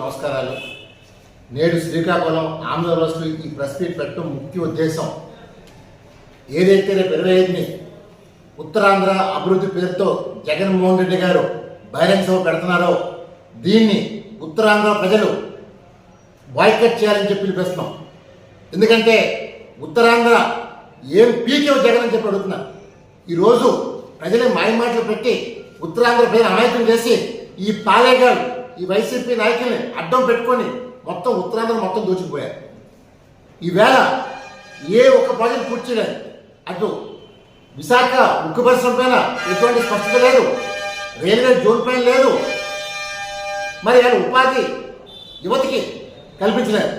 నమస్కారాలు. నేడు శ్రీకాకుళం ఆంధ్రప్రదేశ్లో ఈ ప్రెస్ మీట్ పెట్టడం ముఖ్య ఉద్దేశం. ఏదైతే రేపు ఇరవై ఐదుని ఉత్తరాంధ్ర అభివృద్ధి పేరుతో జగన్మోహన్ రెడ్డి గారు బహిరంగ సభ పెడుతున్నారో దీన్ని ఉత్తరాంధ్ర ప్రజలు బాయ్కట్ చేయాలని చెప్పి పిలిపిస్తున్నాం. ఎందుకంటే ఉత్తరాంధ్ర ఏం పీకేవ్ జగన్ అని చెప్పి అడుగుతున్నా ఈరోజు ప్రజలు మాయమాటలు పెట్టి ఉత్తరాంధ్ర ప్రజలు అమాయకం చేసి ఈ పాలేగాడు ఈ వైసీపీ నాయకుల్ని అడ్డం పెట్టుకొని మొత్తం ఉత్తరాంధ్ర మొత్తం దోచుకుపోయారు. ఈవేళ ఏ ఒక్క ప్రాజెక్ట్ పూర్తి చేయలేదు. అటు విశాఖ ఉక్కు పరిశ్రమ పైన ఎటువంటి స్పష్టత లేదు. రైల్వే జోన్ పైన లేదు. మరి ఆయన ఉపాధి యువతికి కల్పించలేదు.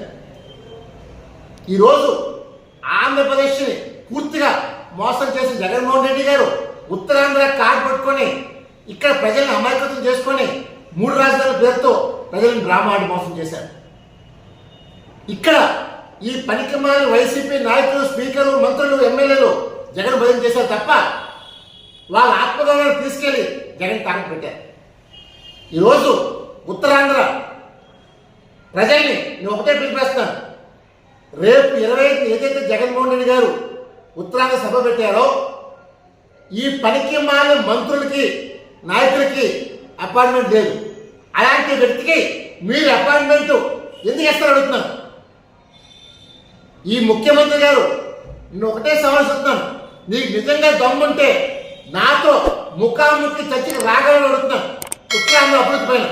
ఈరోజు ఆంధ్రప్రదేశ్ని పూర్తిగా మోసం చేసిన జగన్మోహన్ రెడ్డి గారు ఉత్తరాంధ్ర కార్డు పట్టుకొని ఇక్కడ ప్రజల్ని అమాయకత్వం చేసుకొని మూడు రాజధానుల పేరుతో ప్రజలను డ్రామా ఆడి మోసం చేశారు. ఇక్కడ ఈ పనికిమాలి వైసీపీ నాయకులు స్పీకర్లు మంత్రులు ఎమ్మెల్యేలు జగన్ భయం చేశారు తప్ప వాళ్ళ ఆత్మగౌరవాన్ని తీసుకెళ్ళి జగన్ తాకట్టు పెట్టారు. ఈరోజు ఉత్తరాంధ్ర ప్రజల్ని నేను ఒకటే పిలిపేస్తాను రేపు ఇరవై ఐదు ఏదైతే జగన్మోహన్ రెడ్డి గారు ఉత్తరాంధ్ర సభ పెట్టారో ఈ పనికి మాలిన మంత్రులకి నాయకులకి అపాయింట్మెంట్ లేదు. అలాంటి వ్యక్తికి మీరు అపాయింట్మెంట్ ఎందుకు ఇస్తారు అడుగుతున్నాను ఈ ముఖ్యమంత్రి గారు నేను ఒకటే సవాల్ చెప్తున్నాను నీకు నిజంగా దమ్ముంటే నాతో ముఖాముఖి చర్చకి రాగలని అడుగుతున్నాను. ఉత్తరాంధ్ర అభివృద్ధి పైన.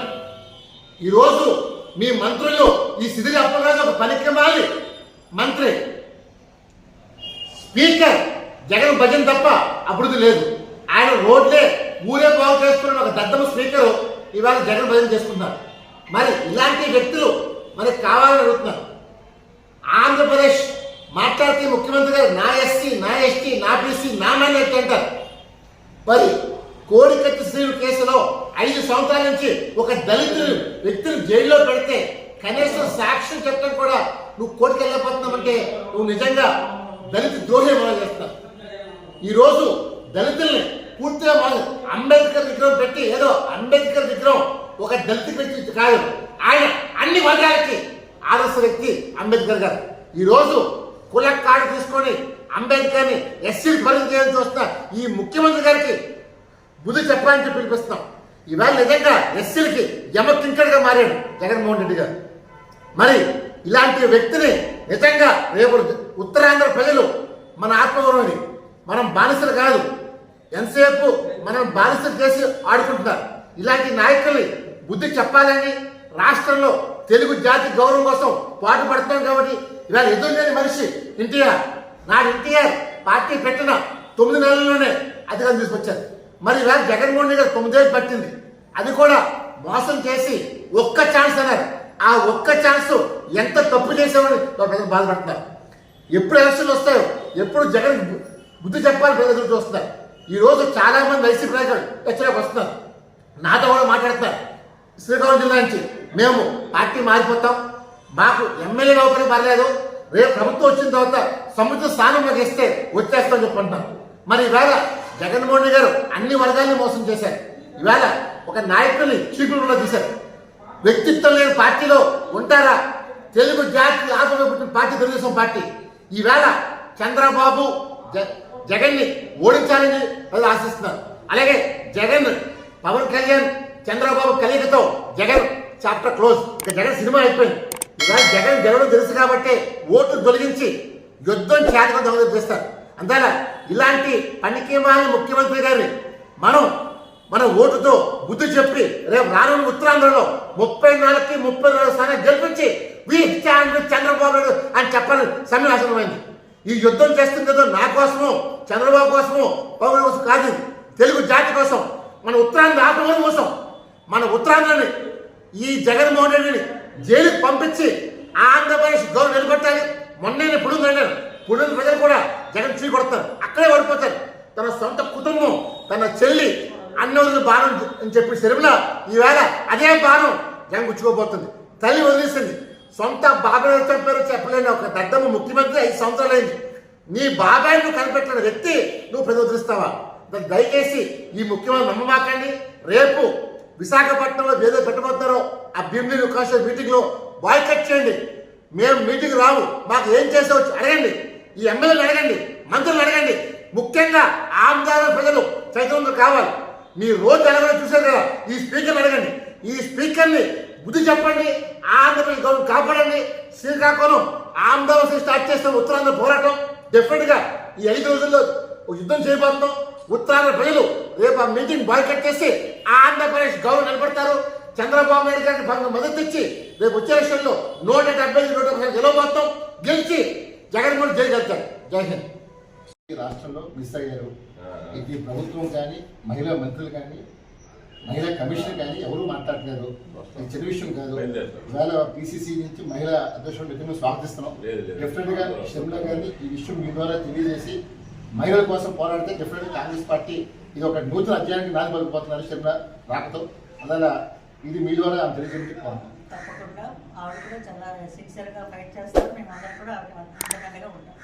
ఈరోజు మీ మంత్రులు ఈ సిదిరి అప్పలరాజు ఒక పనికిమాలి మంత్రి స్పీకర్ జగన్ భజన్ తప్ప అభివృద్ధి లేదు. ఆయన రోడ్లే ఊరే బాగు చేసుకున్న ఒక దద్దమ్మ స్పీకర్ ఇవాళ జగన్ భజన చేసుకుంటున్నారు మరి ఇలాంటి వ్యక్తులు మనకి కావాలని అడుగుతున్నారు. ఆంధ్రప్రదేశ్ మాట్లాడితే ముఖ్యమంత్రి గారు నా ఎస్సీ నా ఎస్టీ నా బీసీ నా మైనార్టీ అంటారు. మరి కోడికత్తి శ్రీ కేసులో ఐదు సంవత్సరాల నుంచి ఒక దళితుడు వ్యక్తిని జైల్లో పెడితే కనీసం సాక్ష్యం చెప్పడం కూడా నువ్వు కోర్టుకు వెళ్ళిపోతున్నావంటే నువ్వు నిజంగా దళిత ద్రోహి మొదలు చేస్తున్నావు. ఈరోజు దళితుల్ని పూర్తిగా మొదలు అంబేద్కర్ విగ్రహం పెట్టి ఏదో అంబేద్కర్ విగ్రహం ఒక దళిత పెట్టి కాదు. ఆయన అన్ని వర్గాలకి ఆదర్శ వ్యక్తి అంబేద్కర్ గారు. ఈరోజు కుల కార్డు తీసుకొని అంబేద్కర్ని ఎస్సీ పరిధి చేయాలని చూస్తున్న ఈ ముఖ్యమంత్రి గారికి బుద్ధి చెప్పాలని చెప్పి పిలిపిస్తున్నాం. ఈవేళ నిజంగా ఎస్సీలకి యమకింకడిగా మారాడు జగన్మోహన్ రెడ్డి గారు. మరి ఇలాంటి వ్యక్తిని నిజంగా రేపు ఉత్తరాంధ్ర ప్రజలు మన ఆత్మగౌరవం మనం బానిసలు కాదు. ఎంతసేపు మనం బానిసలు చేసి ఆడుకుంటున్నారు? ఇలాంటి నాయకుల్ని బుద్ధి చెప్పాలని రాష్ట్రంలో తెలుగు జాతి గౌరవం కోసం పాటు పడుతున్నాం కాబట్టి ఇవాళ ఎదురులేని మనిషి ఎన్టీఆర్. నాడు ఎన్టీఆర్ పార్టీ పెట్టిన తొమ్మిది నెలల్లోనే అధికారం తీసుకొచ్చారు. మరి ఇవాళ జగన్మోహన్ రెడ్డి గారు తొమ్మిదేళ్ళు పట్టింది. అది కూడా మోసం చేసి ఒక్క ఛాన్స్ అన్నారు. ఆ ఒక్క ఛాన్స్ ఎంత తప్పు చేసామని ప్రజలు బాధపడుతున్నారు. ఎప్పుడు ఎలక్షన్లు వస్తాయో ఎప్పుడు జగన్ బుద్ధి చెప్పాలి ప్రజలు చూస్తున్నారు. ఈరోజు చాలామంది చాలా మంది వైసీపీ నాయకులు హెచ్చరిక వస్తున్నారు. నాతో కూడా మాట్లాడుతున్నారు. శ్రీకాకుళం జిల్లా నుంచి మేము పార్టీ మారిపోతాం. మాకు ఎమ్మెల్యే లోపలి పర్లేదు. రేపు ప్రభుత్వం వచ్చిన తర్వాత సముద్ర స్థానం మాకు ఇస్తే వచ్చేస్తాం చెప్పుకుంటున్నాం. మరి ఈవేళ జగన్మోహన్ రెడ్డి గారు అన్ని వర్గాల్ని మోసం చేశారు. ఈవేళ ఒక నాయకుల్ని చీకులు తీశారు. వ్యక్తిత్వం లేని పార్టీలో ఉంటారా? తెలుగు జాతి ఆత్మ పుట్టిన పార్టీ తెలుగుదేశం పార్టీ. ఈవేళ చంద్రబాబు జ- జగన్ని ఓడించాలని ప్రజలు ఆశిస్తున్నారు. అలాగే జగన్ పవన్ కళ్యాణ్ చంద్రబాబు కలిగితో జగన్ చాప్టర్ క్లోజ్. ఇక జగన్ సినిమా అయిపోయింది. ఇలా జగన్ గెలవడం తెలుసు కాబట్టి ఓటు తొలగించి యుద్ధం చేతగా దొంగలు చేస్తారు. అందువల్ల ఇలాంటి పనికిమాలి ముఖ్యమంత్రి గారిని మనం మన ఓటుతో బుద్ధి చెప్పి రేపు రానున్న ఉత్తరాంధ్రలో ముప్పై నాలుగుకి ముప్పై నాలుగు స్థానం గెలిపించి వీ స్టాండ్ చంద్రబాబు నాయుడు అని చెప్పాలని సమయం ఆసనమైంది ఈ యుద్ధం చేస్తుంది కదా నా కోసము చంద్రబాబు కోసము పవన్ కోసం కాదు తెలుగు జాతి కోసం మన ఉత్తరాంధ్ర ఆత్మ కోసం మన ఉత్తరాంధ్రని ఈ జగన్మోహన్ రెడ్డిని జైలుకి పంపించి ఆంధ్రప్రదేశ్ గౌరవం నిలబెట్టాలి. మొన్న నేను పుడుగు అన్నాను ప్రజలు కూడా జగన్ చీ కొడతారు. అక్కడే ఓడిపోతారు. తన సొంత కుటుంబం తన చెల్లి అన్నవదిన బాణం అని చెప్పి శర్మిల ఈవేళ అదే బాణం జగన్ గుచ్చుకోబోతుంది. తల్లి వదిలేసింది. సొంత బాబాయ్ పేరు చెప్పలేని ఒక దద్దమ్మ ముఖ్యమంత్రి ఐదు సంవత్సరాలైంది. నీ బాబాయ్ నువ్వు కనిపెట్టిన వ్యక్తి నువ్వు ప్రదర్శిస్తావా దయచేసి ఈ ముఖ్యమంత్రి నమ్మమాకండి. రేపు విశాఖపట్నంలో ఏదో పెట్టబోతున్నారో ఆ భీమిలి కాన్స్టిట్యూషన్ మీటింగ్లో బాయ్కట్ చేయండి. మేము మీటింగ్ రావు మాకు ఏం చేసేవచ్చు అడగండి. ఈ ఎమ్మెల్యేలు అడగండి. మంత్రులు అడగండి. ముఖ్యంగా ఆంధ్ర ప్రజలు చైతన్యం కావాలి. మీ రోజు ఎలాగో చూసారు కదా? ఈ స్పీకర్ అడగండి. ఈ స్పీకర్ని బుద్ధి చెప్పండి ఆంధ్రప్రదేశ్ గవర్నమెంట్ కాపాడండి శ్రీకాకుళం ఆంధ్రప్రదేశ్ స్టార్ట్ చేస్తే ఉత్తరాంధ్ర పోరాటం. డెఫినెట్గా ఈ ఐదు రోజుల్లో యుద్ధం చేయబోతున్నాం. ఉత్తరాంధ్ర ప్రజలు రేపు ఆ మీటింగ్ బాయ్కట్ చేసి ఆంధ్రప్రదేశ్ గవర్నమెంట్ నిలబడతారు. చంద్రబాబు నాయుడు గారికి భంగ మద్దతు ఇచ్చి రేపు వచ్చే ఎలక్షన్లో నూట డెబ్బై ఐదు నూట గెలవబోతాం గెలిచి జగన్మోహన్ జయగలుగుతారు జై హింద్. రాష్ట్రంలో మిస్ అయ్యారు. ఇది ప్రభుత్వం కానీ మహిళా మంత్రులు కానీ మహిళా కమిషనర్ కానీ ఎవరు మాట్లాడలేదు చిన్న విషయం కాదు. ఇవాళ పిసిసి నుంచి మహిళా అధ్యక్షుడు మేము స్వాగతిస్తున్నాం. డెఫినెట్గా గారిని ఈ విషయం మీ ద్వారా తెలియజేసి మహిళల కోసం పోరాడితే డెఫినెట్ కాంగ్రెస్ పార్టీ ఇది ఒక నూతన అధ్యాయానికి నాది పలికిపోతున్నారు షర్మిల రాకతో. అలా ఇది మీ ద్వారా ఆమె కోరుతున్నాం. తప్పకుండా ఆవిడ కూడా చాలా సిన్సియర్గా ఫైట్ చేస్తారు. మేము అందరం కూడా ఆవిడ అండగా ఉంటాం